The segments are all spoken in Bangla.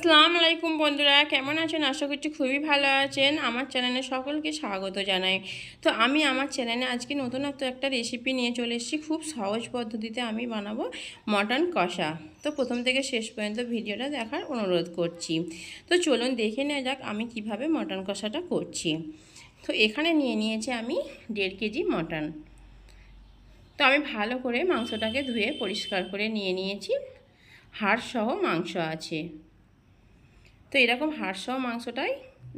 আসসালামু আলাইকুম বন্ধুরা, কেমন আছেন? আশা করছি খুবই ভালো আছেন। আমার চ্যানেলে সকলকে স্বাগত জানাই। তো আমি আমার চ্যানেলে আজকে নতুনত্ব একটা রেসিপি নিয়ে চলে এসেছি। খুব সহজ পদ্ধতিতে আমি বানাবো মটন কষা। তো প্রথম থেকে শেষ পর্যন্ত ভিডিওটা দেখার অনুরোধ করছি। তো চলুন দেখে নেওয়া যাক আমি কীভাবে মটন কষাটা করছি। তো এখানে নিয়ে নিয়েছি আমি দেড় কেজি মটন। তো আমি ভালো করে মাংসটাকে ধুয়ে পরিষ্কার করে নিয়ে নিয়েছি। হাড়সহ মাংস আছে। তো এরকম হাড়সহ মাংসটাই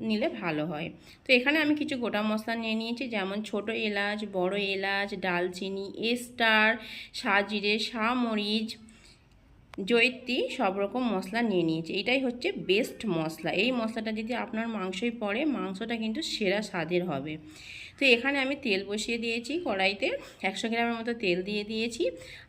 নিলে ভালো হয়। তো এখানে আমি কিছু গোটা মশলা নিয়ে নিয়েছি, যেমন ছোট এলাচ, বড় এলাচ, ডালচিনি, এস্টার, সাজিরে মরিচ জৈত্রী সব রকম মশলা নিয়ে নিয়েছি। এটাই হচ্ছে বেস্ট মশলা। এই মশলাটা যদি আপনার মাংসই পড়ে, মাংসটা কিন্তু সেরা স্বাদের হবে। তো এখানে আমি তেল বসিয়ে দিয়েছি কড়াইতে। একশো গ্রামের মতো তেল দিয়ে দিয়েছি।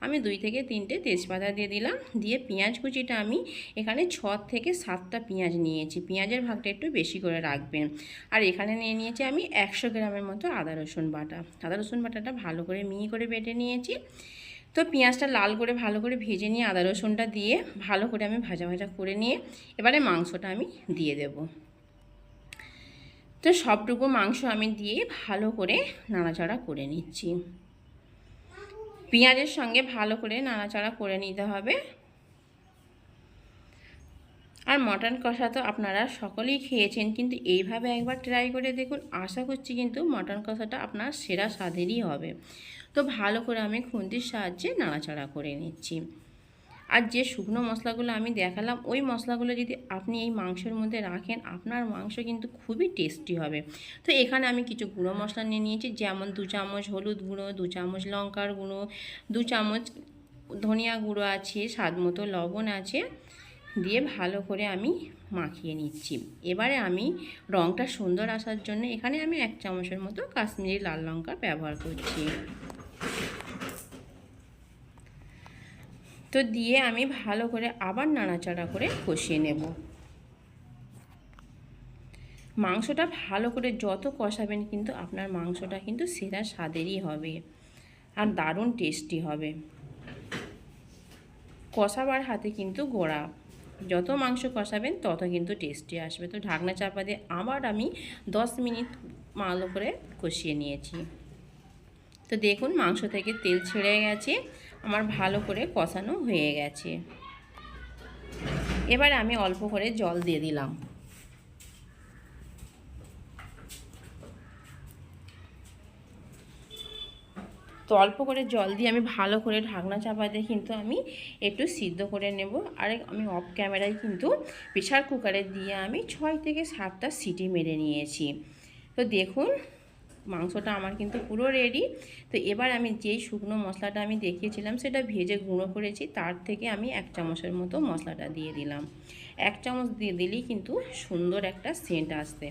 আমি দুই থেকে তিনটে তেজপাতা দিয়ে দিলাম। দিয়ে পেঁয়াজ কুচিটা আমি এখানে ছ থেকে সাতটা পেঁয়াজ নিয়েছি। পেঁয়াজের ভাগটা একটু বেশি করে রাখবেন। আর এখানে নিয়ে নিয়েছি আমি একশো গ্রামের মতো আদা রসুন বাটা। আদা রসুন বাটাটা ভালো করে মিহি করে বেটে নিয়েছি। তো পেঁয়াজটা লাল করে ভালো করে ভেজে নিয়ে আদা রসুনটা দিয়ে ভালো করে আমি ভাজা ভাজা করে নিয়ে এবারে মাংসটা আমি দিয়ে দেব। তো সবটুকু মাংস আমি দিয়ে ভালো করে নাড়াচাড়া করে নিচ্ছি। পেঁয়াজের সঙ্গে ভালো করে নাড়াচাড়া করে নিতে হবে। আর মটন কষা তো আপনারা সকলেই খেয়েছেন, কিন্তু এইভাবে একবার ট্রাই করে দেখুন, আশা করছি কিন্তু মটন কষাটা আপনার সেরা স্বাদেরই হবে। তো ভালো করে আমি খুন্তির সাহায্যে নাড়াচাড়া করে নিচ্ছি। আর যে শুকনো মশলাগুলো আমি দেখালাম, ওই মশলাগুলো যদি আপনি এই মাংসের মধ্যে রাখেন, আপনার মাংস কিন্তু খুবই টেস্টি হবে। তো এখানে আমি কিছু গুঁড়ো মশলা নিয়ে নিয়েছি, যেমন দু চামচ হলুদ গুঁড়ো, দু চামচ লঙ্কার গুঁড়ো, দু চামচ ধনিয়া গুঁড়ো আছে, স্বাদ মতো লবণ আছে, দিয়ে ভালো করে আমি মাখিয়ে নিচ্ছি। এবারে আমি রঙটা সুন্দর আসার জন্য এখানে আমি এক চামচের মতো কাশ্মীরি লাল লঙ্কা ব্যবহার করছি। তো দিয়ে আমি ভালো করে আবার নাড়াচাড়া করে কষিয়ে নেব। মাংসটা ভালো করে যত কষাবেন কিন্তু আপনার মাংসটা কিন্তু সেরা স্বাদেরই হবে আর দারুণ টেস্টি হবে। কষাবার হাতে কিন্তু গোড়া। যত মাংস কষাবেন তত কিন্তু টেস্টি আসবে। তো ঢাকনা চাপা দিয়ে আবার আমি দশ মিনিট ভালো করে কষিয়ে নিয়েছি। তো দেখুন, মাংস থেকে তেল ছেড়ে গেছে। আমার ভালো করে কষানো হয়ে গেছে। এবার আমি অল্প করে জল দিয়ে দিলাম। তো অল্প করে জল দিয়ে আমি ভালো করে ঢাকনা চাপা দিয়ে কিন্তু আমি একটু সিদ্ধ করে নেব। আর আমি অফ ক্যামেরায় কিন্তু প্রেশার কুকারে দিয়ে আমি ছয় থেকে সাতটা সিটি মেরে নিয়েছি। তো দেখুন মাংসটা আমার কিন্তু পুরো রেডি তো এবার আমি যেই শুকনো মশলাটা আমি দেখিয়েছিলাম, সেটা ভেজে গুঁড়ো করেছি। তার থেকে আমি এক চামচের মতো মশলাটা দিয়ে দিলাম। এক চামচ দিয়ে দিলেই কিন্তু সুন্দর একটা সেন্ট আসবে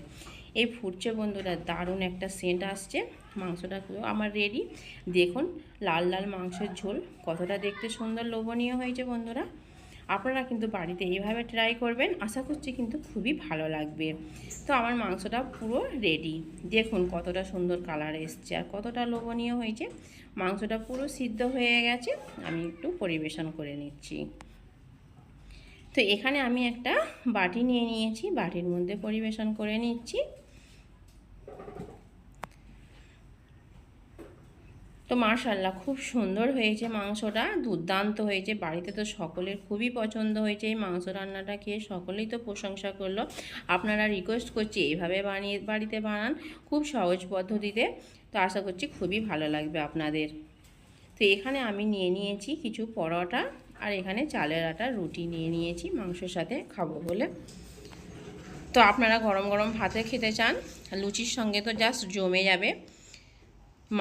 এই ফুটছে বন্ধুরা, দারুণ একটা সেন্ট আসছে। মাংসটা পুরো আমার রেডি দেখুন, লাল লাল মাংসের ঝোল, কতটা দেখতে সুন্দর লোভনীয় হয়েছে বন্ধুরা। আপনারা কিন্তু বাড়িতে এইভাবে ট্রাই করবেন, আশা করছি কিন্তু খুবই ভালো লাগবে। তো আমার মাংসটা পুরো রেডি দেখুন কতটা সুন্দর কালার এসছে আর কতটা লোভনীয় হয়েছে। মাংসটা পুরো সিদ্ধ হয়ে গেছে, আমি একটু পরিবেশন করে নিচ্ছি। তো এখানে আমি একটা বাটি নিয়ে নিয়েছি, বাটির মধ্যে পরিবেশন করে নিচ্ছি। তো মার্শাল্লাহ খুব সুন্দর হয়েছে মাংসটা। দুর্দান্ত হয়েছে। বাড়িতে তো সকলের খুবই পছন্দ হয়েছে এই মাংস রান্নাটা খেয়ে। সকলেই তো প্রশংসা করল। আপনারা রিকোয়েস্ট করছি এইভাবে বানিয়ে, বাড়িতে বানান খুব সহজ পদ্ধতিতে। তো আশা করছি খুবই ভালো লাগবে আপনাদের। তো এখানে আমি নিয়ে নিয়েছি কিছু পরোটা আর এখানে চালের আটা, রুটি নিয়ে নিয়েছি, মাংসের সাথে খাব বলে। তো আপনারা গরম গরম ভাতে খেতে চান, লুচির সঙ্গে তো জাস্ট জমে যাবে।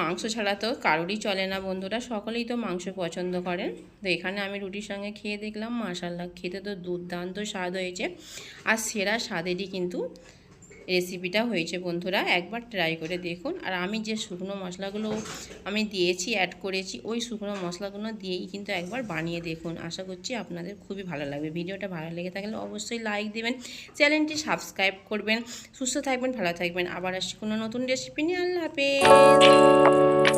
মাংস ছাড়া তো কারোরই চলে না বন্ধুরা, সকলেই তো মাংস পছন্দ করেন। তো এখানে আমি রুটির সঙ্গে খেয়ে দেখলাম মাশাল্লাহ খেতে তো দুর্দান্ত স্বাদ হয়েছে। আর সেরা স্বাদেরই কিন্তু রেসিপিটা হয়েছে বন্ধুরা, একবার ট্রাই করে দেখুন। আর আমি যে শুকনো মশলাগুলো আমি দিয়েছি অ্যাড করেছি, ওই শুকনো মশলাগুলো দিয়েই কিন্তু একবার বানিয়ে দেখুন। আশা করছি আপনাদের খুবই ভালো লাগবে। ভিডিওটা ভালো লেগে থাকলে অবশ্যই লাইক দেবেন, চ্যানেলটি সাবস্ক্রাইব করবেন, সুস্থ থাকবেন, ভালো থাকবেন। আবার আসছি কোনো নতুন রেসিপি নিয়ে। আল্লাহ হাফেজ।